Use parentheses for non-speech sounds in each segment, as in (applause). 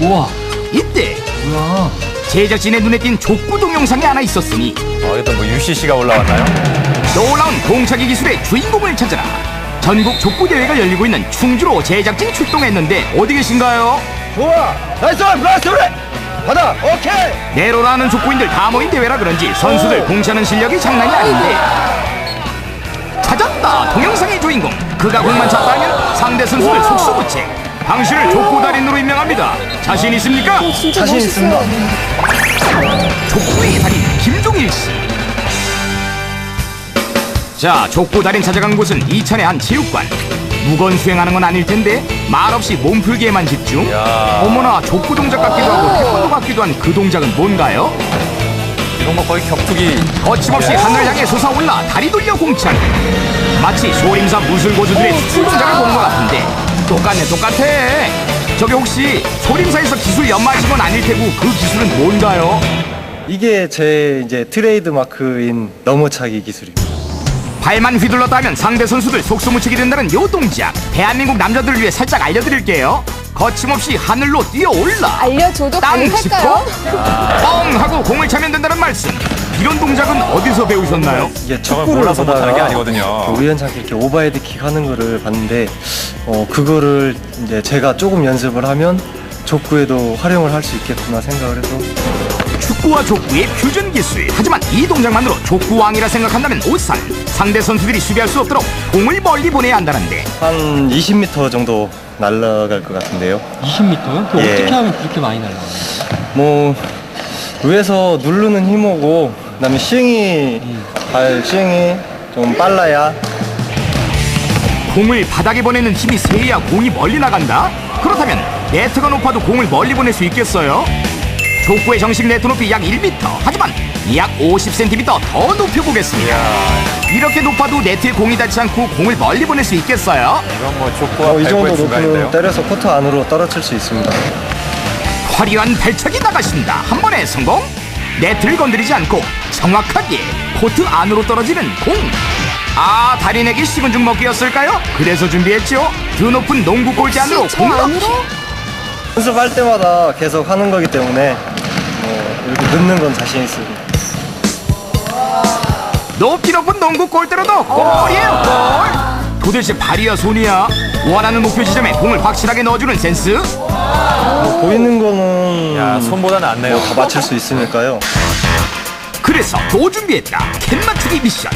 우와 이때. 뭐야 제작진의 눈에 띈 족구 동영상이 하나 있었으니. 어, 이것도 뭐 UCC가 올라왔나요? 놀라운 공차기 기술의 주인공을 찾아라. 전국 족구 대회가 열리고 있는 충주로 제작진 출동했는데 어디 계신가요? 좋아 나이스 플러스 그래 받아 오케이! 내로라는 족구인들 다 모인 대회라 그런지 선수들 공차는 실력이 장난이 아닌데. 찾았다 동영상의 주인공. 그가 공만 찾다면 상대 선수들 속수무책 당신을 족구 달인으로 임명합니다 자신 있습니까? 진짜 자신 멋있어요. 족구의 달인 김종일 씨. 자, 족구 달인 찾아간 곳은 이천의 한 체육관. 무건 수행하는 건 아닐 텐데 말없이 몸풀기에만 집중. 야. 어머나 족구 동작 같기도 하고 태권도 같기도 한 그 동작은 뭔가요? 이건 뭐 거의 격투기. 거침없이 하늘 향해 솟아올라 다리 돌려 공찬. 마치 소림사 무술 고수들의. 동작을 보는 것 같은데 똑같네 똑같아. 저게 혹시 소림사에서 기술 연마하신 건 아닐 테고 그 기술은 뭔가요? 이게 제 이제 트레이드 마크인 넘어차기 기술입니다 발만 휘둘렀다 하면 상대 선수들 속수무책이 된다는 요 동작 대한민국 남자들을 위해 살짝 알려드릴게요 거침없이 하늘로 뛰어올라 알려줘도 땅 짚고 가능할까요? 뻥 하고 공을 차면 된다는 말씀 이런 동작은 어디서 배우셨나요? 이게 저걸 축구를 몰라서 못하는 게 아니거든요. 우연찮게 이렇게 오버헤드 킥 하는 거를 봤는데 어 그거를 이제 제가 조금 연습을 하면 족구에도 활용을 할 수 있겠구나 생각을 해서 축구와 족구의 퓨전 기술 하지만 이 동작만으로 족구왕이라 생각한다면 오산 상대 선수들이 수비할 수 없도록 공을 멀리 보내야 한다는데 한 20m 정도 날아갈 것 같은데요 20m요? 그 예. 어떻게 하면 그렇게 많이 날라가요? 뭐 위에서 누르는 힘이고 그다음에 스윙이 발 스윙이 좀 빨라야 공을 바닥에 보내는 힘이 세야 공이 멀리 나간다? 그렇다면 네트가 높아도 공을 멀리 보낼 수 있겠어요? 족구의 정식 네트 높이 약 1m 하지만 약 50cm 더 높여보겠습니다 이렇게 높아도 네트에 공이 닿지 않고 공을 멀리 보낼 수 있겠어요? 이건 뭐 족구와 어, 이 정도 발구의 중간인데요. 높이면 때려서 코트 안으로 떨어질 수 있습니다 화려한 발차기 나가신다 한 번에 성공 네트를 건드리지 않고 정확하게 코트 안으로 떨어지는 공 아, 달인에게 식은 죽 먹기였을까요? 그래서 준비했죠. 드 높은 농구 골대 안으로 공 넣기. 안으로? 연습할 때마다 계속 하는 거기 때문에 뭐 이렇게 넣는 건 자신 있습니다 높이 높은 농구 골대로도 골이에요 골 도대체 발이야 손이야 원하는 목표 지점에 공을 확실하게 넣어주는 센스 뭐 보이는 거는 야, 손보다 낫네요. 다 맞출 수 있으니까요 그래서 또 준비했다. 캔 맞추기 미션.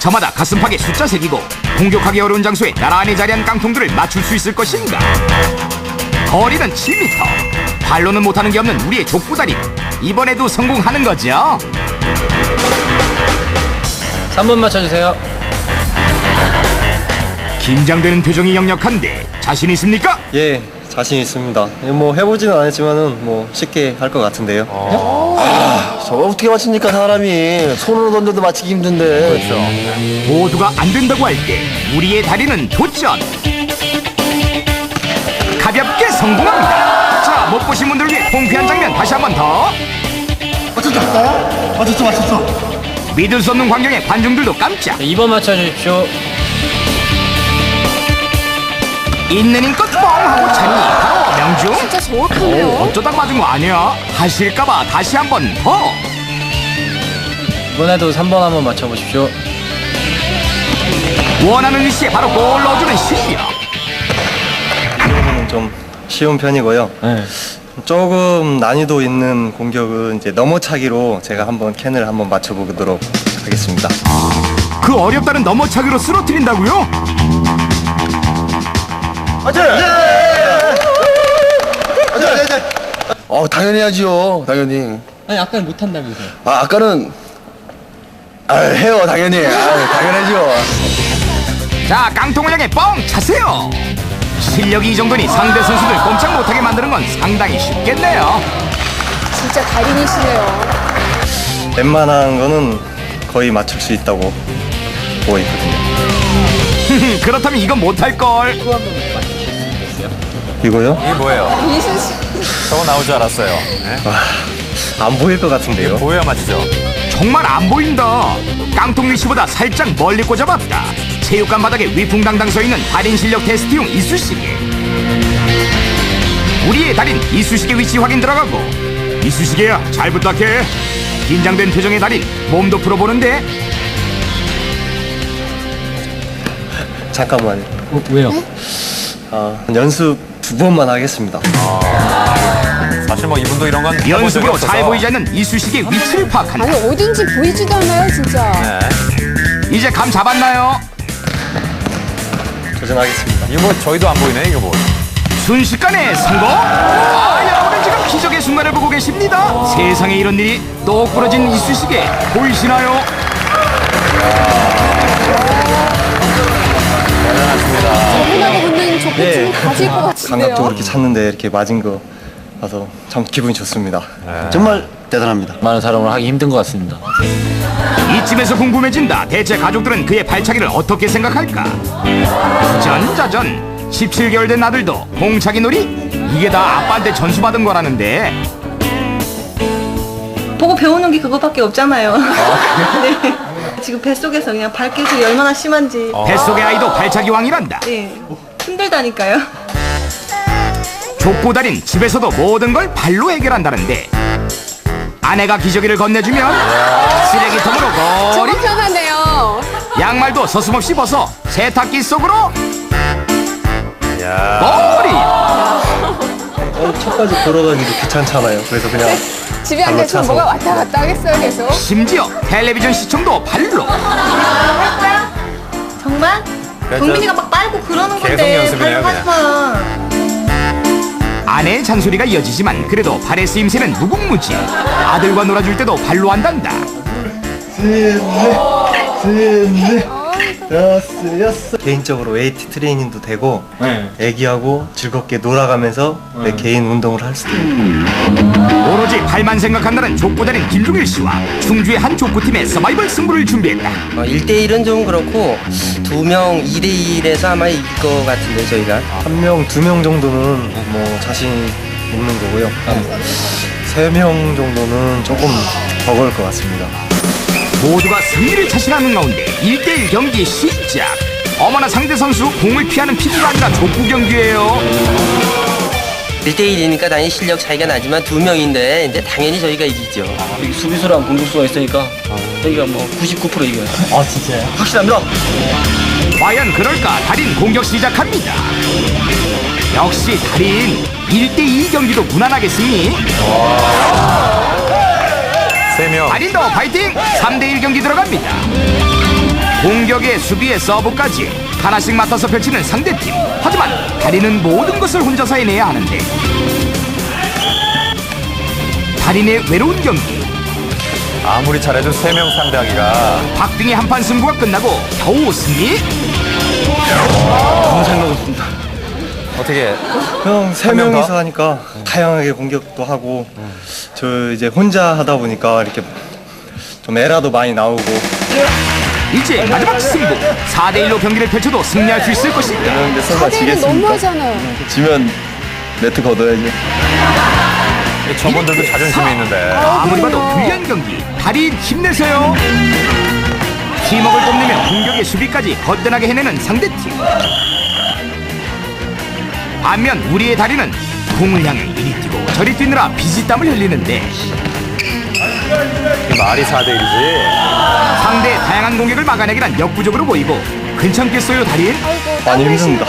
저마다 가슴팍에 숫자 새기고 공격하기 어려운 장소에 나란히 자리한 깡통들을 맞출 수 있을 것인가? 거리는 7m 발로는 못하는 게 없는 우리의 족구다리. 이번에도 성공하는 거죠? 3번 맞춰주세요. 긴장되는 표정이 역력한데 자신 있습니까? 예 자신 있습니다. 뭐 해보지는 않았지만은 뭐 쉽게 할 것 같은데요 저걸 어떻게 맞춥니까 사람이? 손으로 던져도 맞히기 힘든데. 그렇죠. 모두가 안 된다고 할 때 우리의 다리는 도전. 가볍게 성공합니다. 자 못 보신 분들 위해 통쾌한 장면 다시 한 번 더. 맞췄어 맞췄어 믿을 수 없는 광경에 관중들도 깜짝. 2번 맞춰주십시오 있는 힘껏 뻥 하고 차니 바로 명중 진짜 정확하네요. 어쩌다 맞은 거 아니야? 하실까봐 다시 한 번 더. 이번에도 3번 한번 맞춰보십시오. 원하는 위치에 바로 골 넣어주는 실력 이거는 좀 쉬운 편이고요. 네. 조금 난이도 있는 공격은 이제 넘어차기로 제가 한번 캔을 한번 맞춰보도록 하겠습니다. 그 어렵다는 넘어차기로 쓰러뜨린다고요? 어 당연히 하지요 당연히. 아니 아까 못한다면서요. 아 아까는 아 해요 당연히. 아 당연하죠. 자 깡통을 향해 뻥 차세요. 실력이 이 정도니 상대 선수들 꼼짝 못하게 만드는 건 상당히 쉽겠네요. 진짜 달인이시네요. 웬만한 거는 거의 맞출 수 있다고 보고 있거든요. (laughs) 그렇다면 이건 못할걸 이거요? 이게 뭐예요? 저거 나올 줄 알았어요. 네? 안 보일 것 같은데요 보여야 맞히죠. 정말 안 보인다 깡통 위치보다 살짝 멀리 꽂아봤다 체육관 바닥에 위풍당당 서 있는 달인 실력 테스트용 이쑤시개 우리의 달인 이쑤시개 위치 확인 들어가고 이쑤시개야 잘 부탁해 긴장된 표정의 달인 몸도 풀어보는데 잠깐만요. 어, 왜요? 아, 연습 두 번만 하겠습니다. 사실 뭐 이분도 이런 건 해본 적이 연습으로 없어서. 잘 보이지 않는 이쑤시개 위치를 파악한다 아니 어딘지 보이지도 않아요 진짜. 네. 이제 감 잡았나요? 도전하겠습니다. 이거 뭐 저희도 안 보이네 이거 뭐. 순식간에 성공? 아, 여러분은 지금 기적의 순간을 보고 계십니다. 세상에 이런 일이 똑 부러진 이쑤시개 보이시나요? 전문하고 붙는 것 같은데요. 감각도 그렇게 찾는데 이렇게 맞은 거 봐서 참 기분이 좋습니다. 정말 대단합니다. 많은 사람을 하기 힘든 것 같습니다. 이쯤에서 궁금해진다. 대체 가족들은 그의 발차기를 어떻게 생각할까? 전자전 17개월 된 아들도 공차기 놀이? 이게 다 아빠한테 전수받은 거라는데 보고 배우는 게 그거밖에 없잖아요. (laughs) 네. 지금 뱃속에서 그냥 발길이 얼마나 심한지. 뱃속의 아이도 발차기 왕이란다. 네. 힘들다니까요. 족구달인 집에서도 모든 걸 발로 해결한다는데 아내가 기저귀를 건네주면 쓰레기통으로 거리 편하네요. 양말도 서슴없이 벗어 세탁기 속으로 야. 거리 어, 차까지 걸어가기도 귀찮잖아요. 그래서 그냥 집에 앉아 있으면 차서. 뭐가 왔다 갔다 하겠어요 계속. 심지어 텔레비전 시청도 발로 정말? 경민이가 막 빨고 그러는 계속 건데 연습이네요, 발로 하지 마. 아내의 잔소리가 이어지지만 그래도 발의 쓰임새는 무궁무진 아들과 놀아줄 때도 발로 한단다 여섯, 여섯. 개인적으로 웨이트 트레이닝도 되고 애기하고 즐겁게 놀아가면서 내 개인 운동을 할 수도 있고 오로지 발만 생각한다는 족구단인 김종일 씨와 충주의 한 족구팀의 서바이벌 승부를 준비했다 어, 1대1은 좀 그렇고 두 명 2대1에서 아마 이길 것 같은데 저희가 한 명, 두 명 정도는 뭐 자신 있는 거고요. 한 세 명 정도는 조금 버거울 것 같습니다. 모두가 승리를 자신하는 가운데 1대1 경기 시작 어머나 상대 선수 공을 피하는 피구가 아니라 족구 경기예요 1대1이니까 당연히 실력 차이가 나지만 두 명인데 이제 당연히 저희가 이기죠 수비수랑 공격수가 있으니까 저희가 뭐 99% 이겨요. 아 진짜요? 확실합니다. 과연 그럴까 달인 공격 시작합니다 역시 달인 1대2 경기도 무난하게 승리 세 명. 달인도 파이팅! 3대1 경기 들어갑니다. 공격에 수비에 서브까지 하나씩 맡아서 펼치는 상대팀. 하지만 달인은 모든 것을 혼자서 해내야 하는데. 달인의 외로운 경기. 아무리 잘해도 세명 상대하기가. 박빙의 한판 승부가 끝나고 겨우 승리. 어떻게? 형 세 한명 명이서 더? 하니까 다양하게 공격도 하고 저 이제 혼자 하다 보니까 이렇게 좀 에라도 많이 나오고 이제 마지막 승부 4대 1로 경기를 펼쳐도 승리할 수 있을 것인가 그런데 설마 4대는 너무하잖아요. 지면 네트 걷어야지. 저분들도 자존심이 있는데. 아무리 봐도. 불리한 경기 달인 힘내세요 팀워크를 뽐내며 공격의 수비까지 거뜬하게 해내는 상대팀 반면 우리의 달인은 공을 향해 이리 뛰고 저리 뛰느라 비지땀을 흘리는데 말이 4대 1이지. 상대의 다양한 공격을 막아내기란 역부족으로 보이고 괜찮겠어요 달인? 많이 땀 힘듭니다.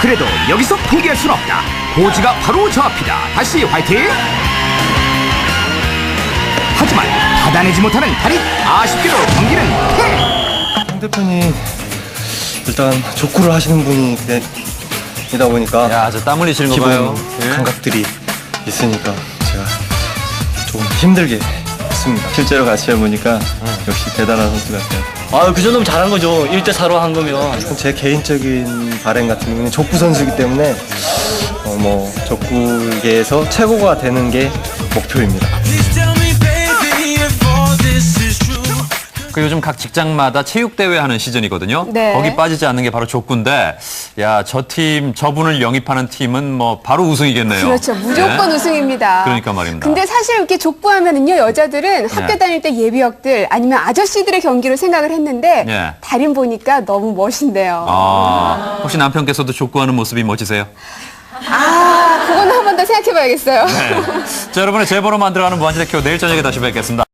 그래도 여기서 포기할 순 없다 고지가 바로 저 앞이다 다시 화이팅 하지만 받아내지 못하는 달인 아쉽게도 경기는 패 상대편이 일단 족구를 하시는 분이 이다 보니까 야, 저 땀 흘리시는 거 기본 봐요. 예? 감각들이 있으니까 제가 조금 힘들게 했습니다. 실제로 같이 해보니까 역시 대단한 선수 같아요. 아, 그 정도면 잘한 거죠. 1대 4로 한 거면. 제 개인적인 바램 같은 경우는 족구 선수이기 때문에 어, 뭐 족구계에서 최고가 되는 게 목표입니다. 그 요즘 각 직장마다 체육대회 하는 시즌이거든요. 네. 거기 빠지지 않는 게 바로 족구인데, 야, 저 팀, 저분을 영입하는 팀은 뭐 바로 우승이겠네요. 그렇죠. 무조건 네? 우승입니다. 그러니까 말입니다. 근데 사실 이렇게 족구하면은요, 여자들은 학교 네. 다닐 때 예비역들 아니면 아저씨들의 경기로 생각을 했는데, 네. 달인 보니까 너무 멋있네요. 아, 혹시 남편께서도 족구하는 모습이 멋지세요? 아, 해봐야겠어요. 네. 자, 여러분의 제보로 만들어가는 무한지대 큐 내일 저녁에 다시 뵙겠습니다.